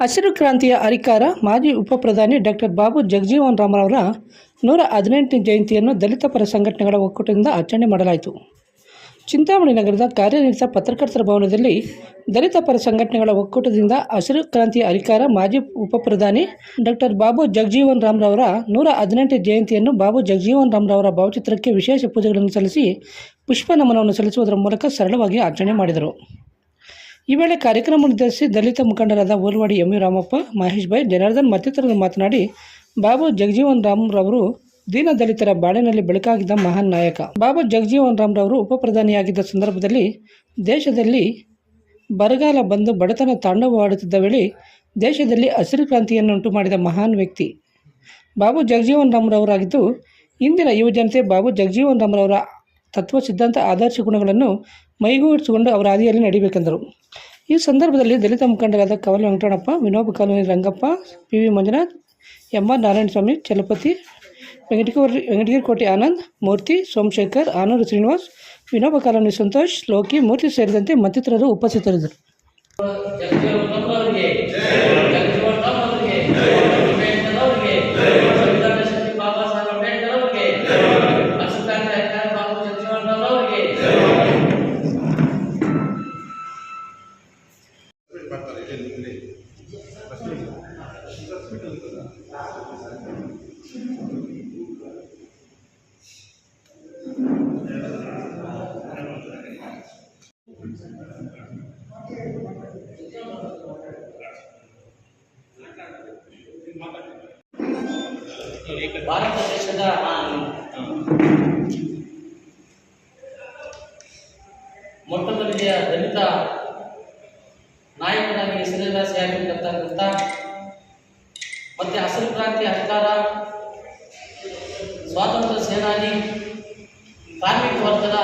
ಹಸಿರು ಕ್ರಾಂತಿಯ ಹರಿಕಾರ ಮಾಜಿ ಉಪಪ್ರಧಾನಿ ಡಾಕ್ಟರ್ ಬಾಬು ಜಗಜೀವನ್ ರಾಮರವರ ನೂರ ಹದಿನೆಂಟನೇ ಜಯಂತಿಯನ್ನು ದಲಿತ ಪರ ಸಂಘಟನೆಗಳ ಒಕ್ಕೂಟದಿಂದ ಆಚರಣೆ ಮಾಡಲಾಯಿತು. ಚಿಂತಾಮಣಿ ನಗರದ ಕಾರ್ಯನಿರತ ಪತ್ರಕರ್ತರ ಭವನದಲ್ಲಿ ದಲಿತ ಪರ ಸಂಘಟನೆಗಳ ಒಕ್ಕೂಟದಿಂದ ಹಸಿರು ಕ್ರಾಂತಿಯ ಹರಿಕಾರ ಮಾಜಿ ಉಪಪ್ರಧಾನಿ ಡಾಕ್ಟರ್ ಬಾಬು ಜಗಜೀವನ್ ರಾಮ್ರವರ ನೂರ ಹದಿನೆಂಟನೇ ಜಯಂತಿಯನ್ನು ಬಾಬು ಜಗಜೀವನ್ ರಾಮ್ರವರ ಭಾವಚಿತ್ರಕ್ಕೆ ವಿಶೇಷ ಪೂಜೆಗಳನ್ನು ಸಲ್ಲಿಸಿ ಪುಷ್ಪ ನಮನವನ್ನು ಸಲ್ಲಿಸುವುದರ ಮೂಲಕ ಸರಳವಾಗಿ ಆಚರಣೆ ಮಾಡಿದರು. ಈ ವೇಳೆ ಕಾರ್ಯಕ್ರಮ ನಿರ್ಧರಿಸಿ ದಲಿತ ಮುಖಂಡರಾದ ಓಲ್ವಾಡಿ ಎಂ ರಾಮಪ್ಪ, ಮಹೇಶ್ ಭಾಯ್, ಜನಾರ್ದನ್ ಮತ್ತಿತರರು ಮಾತನಾಡಿ, ಬಾಬು ಜಗಜೀವನ್ ರಾಮ್ ರವರು ದೀನ ದಲಿತರ ಬಾಳಿನಲ್ಲಿ ಬೆಳಕಾಗಿದ್ದ ಮಹಾನ್ ನಾಯಕ. ಬಾಬು ಜಗಜೀವನ್ ರಾಮ್ ರವರು ಉಪಪ್ರಧಾನಿಯಾಗಿದ್ದ ಸಂದರ್ಭದಲ್ಲಿ ದೇಶದಲ್ಲಿ ಬರಗಾಲ ಬಂದು ಬಡತನ ತಾಂಡವವಾಡುತ್ತಿದ್ದ ವೇಳೆ ದೇಶದಲ್ಲಿ ಹಸಿರು ಕ್ರಾಂತಿಯನ್ನುಂಟು ಮಾಡಿದ ಮಹಾನ್ ವ್ಯಕ್ತಿ. ಬಾಬು ಜಗಜೀವನ್ ರಾಮ್ರವರಾಗಿದ್ದು, ಇಂದಿನ ಯುವಜನತೆ ಬಾಬು ಜಗಜೀವನ್ ರಾಮ್ರವರ ತತ್ವ ಸಿದ್ಧಾಂತ ಆದರ್ಶ ಗುಣಗಳನ್ನು ಮೈಗೂಡಿಸಿಕೊಂಡು ಅವರ ಹಾದಿಯಲ್ಲಿ ನಡಿಬೇಕೆಂದರು ಈ ಸಂದರ್ಭದಲ್ಲಿ ದಲಿತ ಮುಖಂಡರಾದ Kavala Venkatannappa Vinoba colony Rangappa, P V Manjunath, M R Narayanaswamy, Chalapathi Venkatagiri Kote Anand, Murthy, Somashekar, Anur Srinivas, Vinoba colony Santosh, Loki Murthy ಸೇರಿದಂತೆ ಮತ್ತಿತರರು ಉಪಸ್ಥಿತರಿದ್ದರು. ಜಗಜೀವನ್ ರಾಮ್ ಅವರಿಗೆ ಜಗಜೀವನ್ ರಾಮ್ ಅವರಿಗೆ ಅಂಬೇಡ್ಕರ್ ಅವರಿಗೆ ಸಂವಿಧಾನ ಶಿಲ್ಪಿ ಬಾಬಾ ಸಾಹೇಬ್ ಅಂಬೇಡ್ಕರ್ ಅವರಿಗೆ ಅಸುಕ್ರಾಂತಿ ಹರಿಕಾರ ಬಾಬು ಜಗಜೀವನ್ ರಾಮ್ ಅವರಿಗೆ ಭಾರತ ದೇಶದ ಮೊಟ್ಟ ಮೊದಲಿಗೆ ದಲಿತ ನಾಯಕನಾಗಿ ಹೆಸರುವಾಸಿಯಾಗಿರ್ತಕ್ಕಂಥ ಮತ್ತೆ ಹಸಿರು ಕ್ರಾಂತಿ ಅಧಿಕಾರ, ಸ್ವಾತಂತ್ರ್ಯ ಸೇನಾನಿ, ಕಾರ್ಮಿಕ ವರ್ಗದ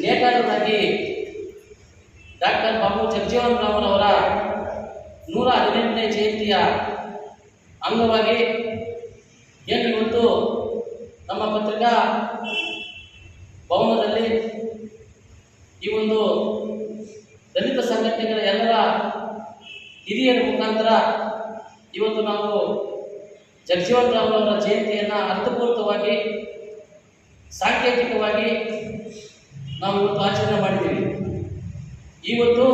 ನೇತಾರರಾಗಿ ಡಾಕ್ಟರ್ ಬಾಬು ಜಗಜೀವನ್ ರಾಮರವರ ನೂರ ಹದಿನೆಂಟನೇ ಜಯಂತಿಯ ಅಂಗವಾಗಿ ಏನು ಇವತ್ತು ನಮ್ಮ ಪತ್ರಿಕಾ ಭವನದಲ್ಲಿ ಈ ಒಂದು ದಲಿತ ಸಂಘಟನೆಗಳ ಎಲ್ಲರ ಹಿರಿಯರ ಮುಖಾಂತರ ಇವತ್ತು ನಾವು ಜಗಜೀವನ್ ರಾಮ್ ಅವರ ಜಯಂತಿಯನ್ನು ಅರ್ಥಪೂರ್ವಕವಾಗಿ, ಸಾಂಕೇತಿಕವಾಗಿ ನಾವು ಇವತ್ತು ಆಚರಣೆ ಮಾಡಿದ್ದೀವಿ. ಇವತ್ತು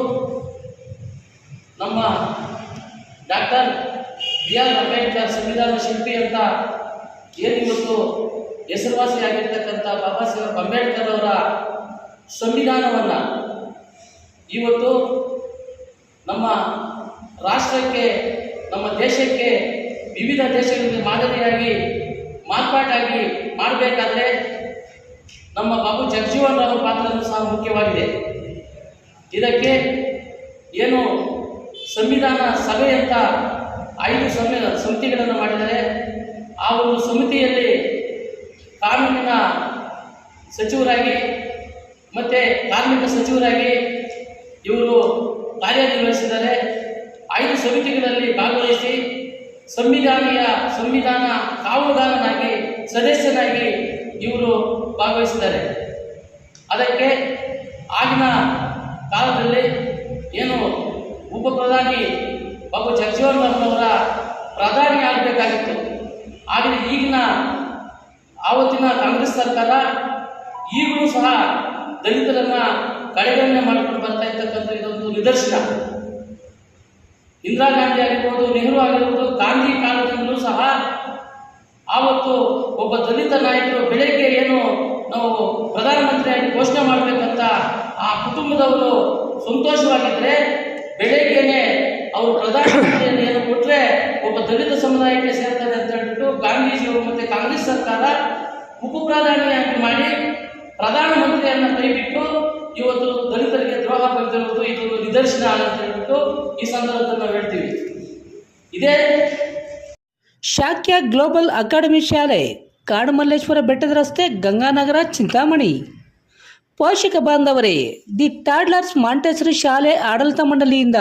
ನಮ್ಮ ಡಾಕ್ಟರ್ ಬಿ ಆರ್ ಅಂಬೇಡ್ಕರ್ ಸಂವಿಧಾನ ಶಿಲ್ಪಿ ಅಂತ ಏನು ಇವತ್ತು ಹೆಸರುವಾಸಿಯಾಗಿರ್ತಕ್ಕಂಥ ಬಾಬಾ ಸಾಹೇಬ್ ಅಂಬೇಡ್ಕರ್ ಅವರ ಸಂವಿಧಾನವನ್ನು ಇವತ್ತು ನಮ್ಮ ರಾಷ್ಟ್ರಕ್ಕೆ, ನಮ್ಮ ದೇಶಕ್ಕೆ, ವಿವಿಧ ದೇಶಗಳಿಗೆ ಮಾದರಿಯಾಗಿ, ಮಾರ್ಪಾಟಾಗಿ ಮಾಡಬೇಕಾದ್ರೆ ನಮ್ಮ ಬಾಬು ಜಗಜೀವನ್ ರಾವ್ ಪಾತ್ರನೂ ಸಹ ಮುಖ್ಯವಾಗಿದೆ. ಇದಕ್ಕೆ ಏನು ಸಂವಿಧಾನ ಸಭೆ ಅಂತ ಐದು ಸಮಿತಿಗಳನ್ನು ಮಾಡಿದ್ದಾರೆ. ಆ ಒಂದು ಸಮಿತಿಯಲ್ಲಿ ಕಾನೂನಿನ ಸಚಿವರಾಗಿ ಮತ್ತು ಕಾರ್ಮಿಕ ಸಚಿವರಾಗಿ ಇವರು ಕಾರ್ಯನಿರ್ವಹಿಸಿದ್ದಾರೆ. ಐದು ಸಮಿತಿಗಳಲ್ಲಿ ಭಾಗವಹಿಸಿ ಸಂವಿಧಾನೀಯ ಸಂವಿಧಾನ ಕಾವಲುಗಾರನಾಗಿ ಸದಸ್ಯನಾಗಿ ಇವರು ಭಾಗವಹಿಸಿದ್ದಾರೆ. ಅದಕ್ಕೆ ಆಗಿನ ಕಾಲದಲ್ಲಿ ಏನು ಉಪ ಪ್ರಧಾನಿ ಬಾಬು ಜಗಜೀವನ್ ರಾಮ್ ಅವರ ಪ್ರಧಾನಿ ಆಗಬೇಕಾಗಿತ್ತು. ಆದರೆ ಈಗಿನ ಆವತ್ತಿನ ಕಾಂಗ್ರೆಸ್ ಸರ್ಕಾರ ಈಗಲೂ ಸಹ ದಲಿತರನ್ನ ಕಡೆಗಣನೆ ಮಾಡಿಕೊಂಡು ಬರ್ತಾ ಇರ್ತಕ್ಕಂಥ ಇದೊಂದು ನಿದರ್ಶನ. ಇಂದಿರಾ ಗಾಂಧಿ ಆಗಿರ್ಬೋದು, ನೆಹರು ಆಗಿರ್ಬೋದು, ಗಾಂಧಿ ಕಾಲದಿಂದಲೂ ಸಹ ಆವತ್ತು ಒಬ್ಬ ದಲಿತ ನಾಯಕರು ಬೆಳಗ್ಗೆ ಏನು ನಾವು ಪ್ರಧಾನಮಂತ್ರಿಯಾಗಿ ಘೋಷಣೆ ಮಾಡಬೇಕಂತ ಆ ಕುಟುಂಬದವರು ಸಂತೋಷವಾಗಿದ್ದರೆ ಬೆಳಗ್ಗೆನೆ ಅವರು ಪ್ರಧಾನಮಂತ್ರಿಯನ್ನು ಏನು ಕೊಟ್ಟರೆ ಒಬ್ಬ ದಲಿತ ಸಮುದಾಯಕ್ಕೆ ಸೇರ್ತದೆ ಅಂತ ಹೇಳ್ಬಿಟ್ಟು ಗಾಂಧೀಜಿಯವರು ಮತ್ತು ಕಾಂಗ್ರೆಸ್ ಸರ್ಕಾರ ಉಪಪ್ರಧಾನಿಯಾಗಿ ಮಾಡಿ ಪ್ರಧಾನಮಂತ್ರಿಯನ್ನು ಕೈಬಿಟ್ಟು ಇವತ್ತು ದಲಿತರಿಗೆ ದ್ರೋಹ ಬರೆದಿರುವುದು ಇದೊಂದು ನಿದರ್ಶನ ಅಂತ ಹೇಳ್ಬಿಟ್ಟು ಈ ಸಂದರ್ಭದಲ್ಲಿ ನಾವು ಹೇಳ್ತೀವಿ. ಇದೇ ಶಾಕ್ಯ ಗ್ಲೋಬಲ್ ಅಕಾಡೆಮಿ ಶಾಲೆ, ಕಾಡುಮಲ್ಲೇಶ್ವರ ಬೆಟ್ಟದ ರಸ್ತೆ, ಗಂಗಾನಗರ, ಚಿಂತಾಮಣಿ. ಪೋಷಕ ಬಾಂಧವರೇ, ದಿ ಟಾಡ್ಲರ್ಸ್ ಮಾಂಟೆಸರಿ ಶಾಲೆ ಆಡಳಿತ ಮಂಡಳಿಯಿಂದ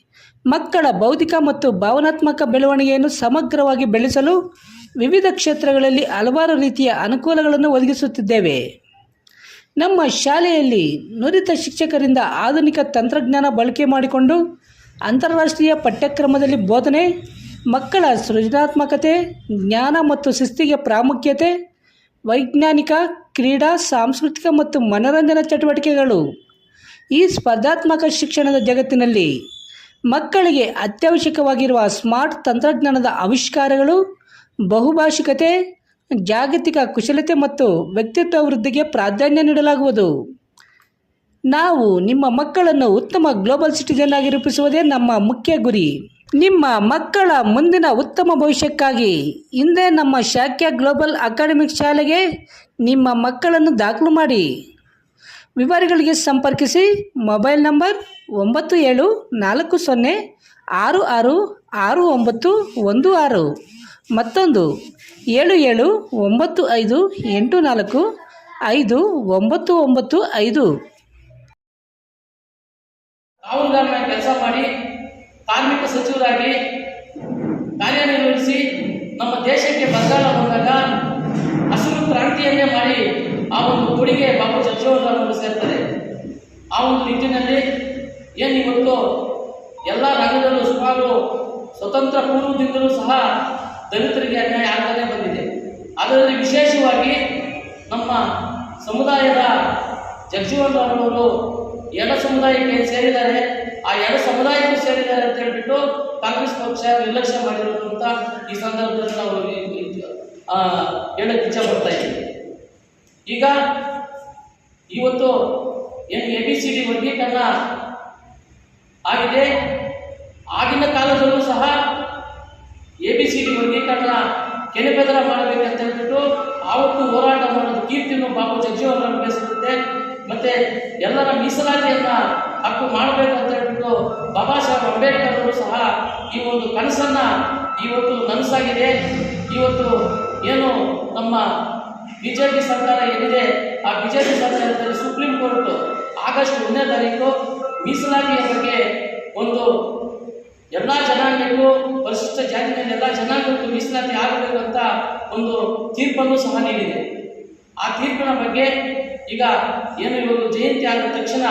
ಮಕ್ಕಳ ಬೌದ್ಧಿಕ ಮತ್ತು ಭಾವನಾತ್ಮಕ ಬೆಳವಣಿಗೆಯನ್ನು ಸಮಗ್ರವಾಗಿ ಬೆಳೆಸಲು ವಿವಿಧ ಕ್ಷೇತ್ರಗಳಲ್ಲಿ ಹಲವಾರು ರೀತಿಯ ಅನುಕೂಲಗಳನ್ನು ಒದಗಿಸುತ್ತಿದ್ದೇವೆ. ನಮ್ಮ ಶಾಲೆಯಲ್ಲಿ ನುರಿತ ಶಿಕ್ಷಕರಿಂದ ಆಧುನಿಕ ತಂತ್ರಜ್ಞಾನ ಬಳಕೆ ಮಾಡಿಕೊಂಡು ಅಂತಾರಾಷ್ಟ್ರೀಯ ಪಠ್ಯಕ್ರಮದಲ್ಲಿ ಬೋಧನೆ, ಮಕ್ಕಳ ಸೃಜನಾತ್ಮಕತೆ, ಜ್ಞಾನ ಮತ್ತು ಶಿಸ್ತಿಗೆ ಪ್ರಾಮುಖ್ಯತೆ, ವೈಜ್ಞಾನಿಕ, ಕ್ರೀಡಾ, ಸಾಂಸ್ಕೃತಿಕ ಮತ್ತು ಮನರಂಜನಾ ಚಟುವಟಿಕೆಗಳು ಈ ಸ್ಪರ್ಧಾತ್ಮಕ ಶಿಕ್ಷಣದ ಜಗತ್ತಿನಲ್ಲಿ ಮಕ್ಕಳಿಗೆ ಅತ್ಯವಶ್ಯಕವಾಗಿರುವ ಸ್ಮಾರ್ಟ್ ತಂತ್ರಜ್ಞಾನದ ಆವಿಷ್ಕಾರಗಳು ಬಹುಭಾಷಿಕತೆ ಜಾಗತಿಕ ಕುಶಲತೆ ಮತ್ತು ವ್ಯಕ್ತಿತ್ವ ವೃದ್ಧಿಗೆ ಪ್ರಾಧಾನ್ಯ ನೀಡಲಾಗುವುದು. ನಾವು ನಿಮ್ಮ ಮಕ್ಕಳನ್ನು ಉತ್ತಮ ಗ್ಲೋಬಲ್ ಸಿಟಿಜನ್ ಆಗಿ ರೂಪಿಸುವುದೇ ನಮ್ಮ ಮುಖ್ಯ ಗುರಿ. ನಿಮ್ಮ ಮಕ್ಕಳ ಮುಂದಿನ ಉತ್ತಮ ಭವಿಷ್ಯಕ್ಕಾಗಿ ಹಿಂದೆ ನಮ್ಮ ಶಾಖ್ಯ ಗ್ಲೋಬಲ್ ಅಕಾಡೆಮಿಕ್ ಶಾಲೆಗೆ ನಿಮ್ಮ ಮಕ್ಕಳನ್ನು ದಾಖಲು ಮಾಡಿ. ವಿವರಗಳಿಗೆ ಸಂಪರ್ಕಿಸಿ ಮೊಬೈಲ್ ನಂಬರ್ ಒಂಬತ್ತು ಏಳು ನಾಲ್ಕು ಸೊನ್ನೆ ಆರು ಆರು ಆರು ಒಂಬತ್ತು ಒಂದು ಆರು. ಮತ್ತೊಂದು ಏಳು ಏಳು ಒಂಬತ್ತು ಐದು ಎಂಟು ನಾಲ್ಕು ಐದು ಒಂಬತ್ತು ಒಂಬತ್ತು ಐದು. ಕಾವಲುಗಾರನ ಕೆಲಸ ಮಾಡಿ ಕಾರ್ಮಿಕ ಸಚಿವರಾಗಿ ಕಾರ್ಯನಿರ್ವಹಿಸಿ ನಮ್ಮ ದೇಶಕ್ಕೆ ಬಂಗಾಳ ಬಂದಾಗ ಹಸಿರು ಕ್ರಾಂತಿಯನ್ನೇ ಮಾಡಿ ಆ ಒಂದು ಗುಡಿಗೆ ಬಾಬು ಜಗಜೀವನರಾಮರು ಸೇರ್ತಾರೆ. ಆ ಒಂದು ನಿಟ್ಟಿನಲ್ಲಿ ಏನು ಇವತ್ತು ಎಲ್ಲ ರಾಜ್ಯದಲ್ಲೂ ಸುಮಾರು ಸ್ವತಂತ್ರ ಪೂರ್ವದಿಂದಲೂ ಸಹ ದಲಿತರಿಗೆ ಅನ್ಯಾಯ ಆಗ್ತಾನೆ ಬಂದಿದೆ. ಅದರಲ್ಲಿ ವಿಶೇಷವಾಗಿ ನಮ್ಮ ಸಮುದಾಯದ ಜಗಜೀವನ್ ರಾಮ್ರವರು ಎಡ ಸಮುದಾಯಕ್ಕೆ ಸೇರಿದ್ದಾರೆ. ಆ ಎಡ ಸಮುದಾಯಕ್ಕೂ ಸೇರಿದ್ದಾರೆ ಅಂತ ಹೇಳ್ಬಿಟ್ಟು ಕಾಂಗ್ರೆಸ್ ಪಕ್ಷ ನಿರ್ಲಕ್ಷ್ಯ ಮಾಡಿರೋದು ಅಂತ ಈ ಸಂದರ್ಭದಲ್ಲಿ ನಾವು ಹೇಳಕ್ಕೆ ಇಚ್ಛೆ ಪಡ್ತಾ ಇದ್ದೀವಿ. ಈಗ ಇವತ್ತು ಏನು ಎ ಬಿ ಸಿ ಡಿ ವರ್ಗೀಕರಣ ಆಗಿದೆ. ಆಗಿನ ಕಾಲದಲ್ಲೂ ಸಹ ಎ ಬಿ ಸಿ ಡಿ ವರ್ಗೀಕರಣ ಕೆನೆಪೆದರ ಮಾಡಬೇಕಂತ ಹೇಳ್ಬಿಟ್ಟು ಆವತ್ತು ಹೋರಾಟ ಮಾಡೋದು ಕೀರ್ತಿಯನ್ನು ಬಾಬು ಜಗಜೀವನ ಸಿಗುತ್ತೆ ಮತ್ತೆ ಎಲ್ಲರ ಮೀಸಲಾತಿಯನ್ನ ಹಕ್ಕು ಮಾಡಬೇಕು ಅಂತ ಹೇಳ್ಬಿಟ್ಟು ಬಾಬಾ ಸಾಹೇಬ್ ಅಂಬೇಡ್ಕರ್ ಅವರು ಸಹ ಈ ಒಂದು ಕನಸನ್ನ ಇವತ್ತು ನನಸಾಗಿದೆ. ಇವತ್ತು ಏನು ನಮ್ಮ ಬಿಜೆಪಿ ಸರ್ಕಾರ ಏನಿದೆ, ಆ ಬಿಜೆಪಿ ಸರ್ಕಾರದಲ್ಲಿ ಸುಪ್ರೀಂ ಕೋರ್ಟ್ ಆಗಸ್ಟ್ ಒಂದನೇ ತಾರೀಕು ಮೀಸಲಾತಿಯ ಬಗ್ಗೆ ಒಂದು ಎಲ್ಲ ಜನಾಂಗಕ್ಕೂ, ಪರಿಶಿಷ್ಟ ಮೇಲೆ ಎಲ್ಲ ಜನಾಂಗಕ್ಕೂ ಮೀಸಲಾತಿ ಆಗಬೇಕು ಅಂತ ಒಂದು ತೀರ್ಪನ್ನು ಸಹ ನೀಡಿದೆ. ಆ ತೀರ್ಪಿನ ಬಗ್ಗೆ ಈಗ ಏನು ಇವರು ಜಯಂತಿ ಆದ ತಕ್ಷಣ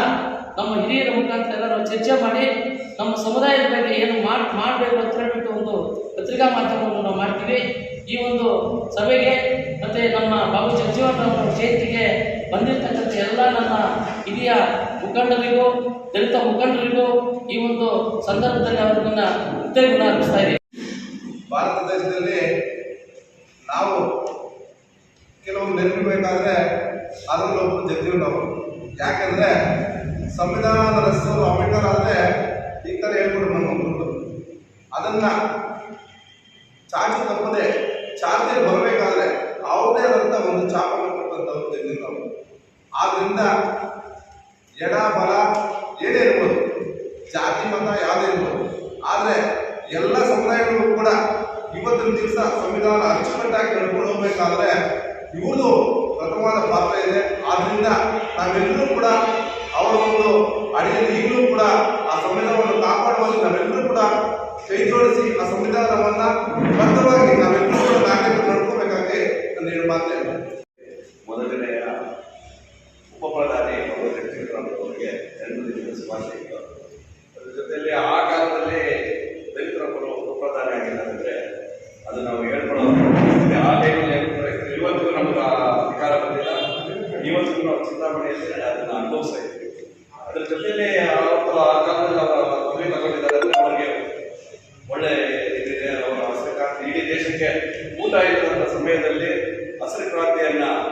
ನಮ್ಮ ಹಿರಿಯರ ಮುಖಾಂತರ ಎಲ್ಲ ನಾವು ಚರ್ಚೆ ಮಾಡಿ, ನಮ್ಮ ಸಮುದಾಯದ ಬಗ್ಗೆ ಏನು ಮಾಡಿ, ಮಾಡಬೇಕು ಅಂತ ಹೇಳ್ಬಿಟ್ಟು ಒಂದು ಪತ್ರಿಕಾ ಮಾಧ್ಯಮವನ್ನು ನಾವು ಮಾಡ್ತೀವಿ. ಈ ಒಂದು ಸಭೆಗೆ ಮತ್ತೆ ನಮ್ಮ ಬಾಬು ಅವರ ಜಯಂತಿಗೆ ಬಂದಿರತಕ್ಕಂಥ ಎಲ್ಲ ನನ್ನ ಹಿರಿಯ ಮುಖಂಡರಿಗೂ, ದಲಿತ ಮುಖಂಡರಿಗೂ ಈ ಒಂದು ಸಂದರ್ಭದಲ್ಲಿ ಅವರನ್ನ ಕೃತಜ್ಞ ಅರ್ಪಿಸ್ತಾ ಇದ್ದೀನಿ. ಭಾರತ ದೇಶದಲ್ಲಿ ನಾವು ಕೆಲವೊಂದು ನೆನಪಿಬೇಕಾದ್ರೆ ಅದರಲ್ಲಿ ಒಬ್ಬರು ಜಗಜೀವನ್ ಅವರು. ಯಾಕಂದ್ರೆ ಸಂವಿಧಾನದ ರಚಿಸಲು ಅಂಬೇಡ್ಕರ್ ಆದರೆ ಈ ಥರ ಹೇಳ್ಕೊಡು ನಮ್ಮ ಅದನ್ನ ಚಾಚು ತಪ್ಪದೆ ಚಾರ್ಜಲ್ಲಿ ಬರಬೇಕಾದ್ರೆ ಯಾವುದೇ ಆದಂಥ ಒಂದು ಚಾಪನ್ನು ಕೊಟ್ಟಂಥವ್ರು ಜಗಜೀವನ್ ಆದ್ದರಿಂದ ಎಡ, ಬಲ ಏನೇ ಇರ್ಬೋದು, ಜಾತಿ, ಮತ ಯಾವುದೇ ಇರ್ಬೋದು, ಆದರೆ ಎಲ್ಲ ಸಮುದಾಯಗಳು ಕೂಡ ಇವತ್ತಿನ ದಿವಸ ಸಂವಿಧಾನ ಅಚ್ಚುಕಟ್ಟಾಗಿ ನಡ್ಕೊಂಡು ಹೋಗ್ಬೇಕಾದ್ರೆ ಇವ್ರದ್ದು ಪ್ರಥಮವಾದ ಪಾತ್ರ ಇದೆ. ಆದ್ರಿಂದ ನಾವೆಲ್ಲರೂ ಕೂಡ ಅವರ ಒಂದು ಅಡಿಯಲ್ಲಿ ಈಗಲೂ ಕೂಡ ಆ ಸಂವಿಧಾನವನ್ನು ಕಾಪಾಡುವಲ್ಲಿ ನಾವೆಲ್ಲರೂ ಕೂಡ ಕೈ ಜೋಡಿಸಿ ಆ ಸಂವಿಧಾನವನ್ನ ಮೊದಲನೆಯ ಉಪಪ್ರಧಾನಿ ಅವರಿಗೆ ಜನ್ಮದಿನದ ಶುಭಾಶಯಗಳು ಅದ್ರ ಜೊತೆಯಲ್ಲಿ ಆ ಕಾಲದಲ್ಲಿ ದಲಿತರೊಬ್ಬರು ಪರ ಉಪಪ್ರಧಾನಿ ಆಗಿಲ್ಲ ಅಂದ್ರೆ ಅದು ನಾವು ಹೇಳ್ಕೊಳ್ಳೋದು. ಆ ಟೈಮಲ್ಲಿ ಇವತ್ತಿಗೂ ಇವತ್ತು ನಮ್ಗೆ ಅಧಿಕಾರ ಬಂದಿಲ್ಲ. ಇವತ್ತು ನಾವು ಚಿಂತಾಮಣಿಯಲ್ಲಿ ಅದನ್ನ ಅನುಭವಿಸ್ತಾ ಇದ್ದೀವಿ. ಅದ್ರ ಜೊತೆಯಲ್ಲಿ ಅವತ್ತು ಆ ಕಾಲದಲ್ಲಿ ಅವರ ಪದವಿ ತಗೊಂಡಿದ್ದಾರೆ ಅವರಿಗೆ ಒಳ್ಳೆ ಇದಿದೆ. ಅವರ ಹಸಿರು ಇಡೀ ದೇಶಕ್ಕೆ ಊಟ ಇಲ್ಲದಂತ ಸಮಯದಲ್ಲಿ ಹಸಿರು